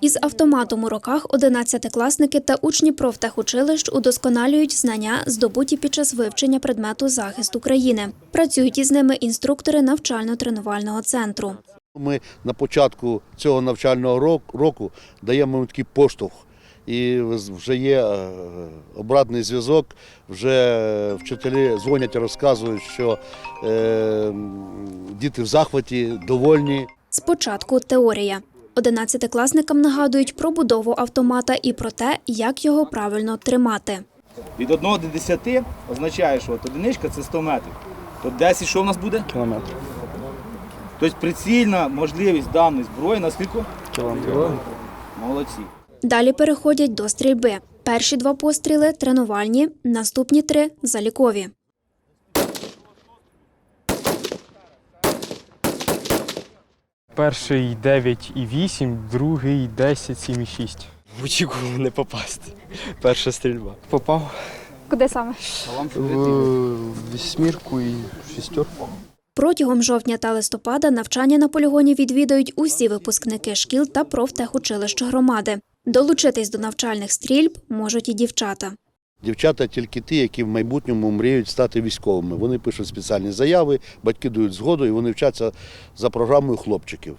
Із автоматом у руках одинадцятикласники та учні профтехучилищ удосконалюють знання, здобуті під час вивчення предмету захист України. Працюють із ними інструктори навчально-тренувального центру. Ми на початку цього навчального рок- року даємо такий поштовх. І вже є е, обратний зв'язок, вже вчителі дзвонять і розказують, що е, діти в захваті, довольні. Спочатку теорія. Одинадцятикласникам нагадують про будову автомата і про те, як його правильно тримати. Від 1 до 10 означає, що от одиничка це 100 метрів. То 10 що в нас буде? Кілометр. Тобто прицільна можливість даної зброї на скільки? Кілометр. Молодці. Далі переходять до стрільби. Перші два постріли тренувальні, наступні три залікові. Перший 9,8, другий 10, 7,6. В очікував не попасти. Перша стрільба. Попав Куди саме? в вісьмірку і шістерку. Протягом жовтня та листопада навчання на полігоні відвідують усі випускники шкіл та профтехучилищ громади. Долучитись до навчальних стрільб можуть і дівчата. Дівчата тільки ті, які в майбутньому мріють стати військовими. Вони пишуть спеціальні заяви, батьки дають згоду і вони вчаться за програмою хлопчиків.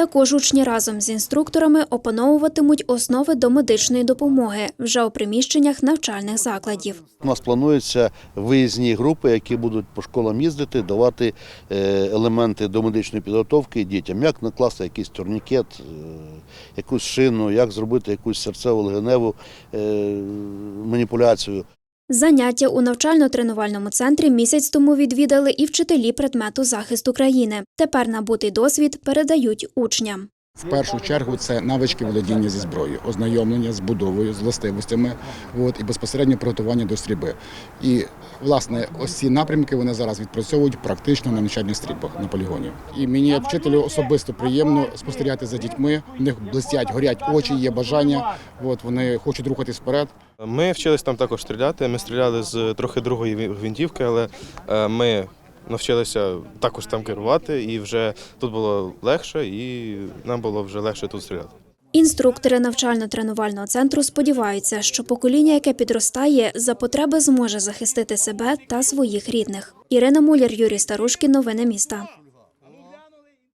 Також учні разом з інструкторами опановуватимуть основи до медичної допомоги вже у приміщеннях навчальних закладів. У нас плануються виїзні групи, які будуть по школам їздити, давати е, елементи до медичної підготовки дітям, як накласти якийсь турнікет, е, якусь шину, як зробити якусь серцево-легеневу е, маніпуляцію. Заняття у навчально-тренувальному центрі місяць тому відвідали і вчителі предмету захисту країни. Тепер набутий досвід передають учням. В першу чергу це навички володіння зі зброєю, ознайомлення з будовою, з властивостями, от, і безпосередньо приготування до стрільби. І власне ось ці напрямки вони зараз відпрацьовують практично на навчальних стрільбах на полігоні. І мені як вчителю особисто приємно спостерігати за дітьми. В них блистять, горять очі, є бажання. От вони хочуть рухатись вперед. Ми вчились там також стріляти. Ми стріляли з трохи другої гвинтівки, але е, ми навчилися також там керувати, і вже тут було легше, і нам було вже легше тут стріляти. Інструктори навчально-тренувального центру сподіваються, що покоління, яке підростає, за потреби зможе захистити себе та своїх рідних. Ірина Муляр, Юрій Старушкін. Новини міста.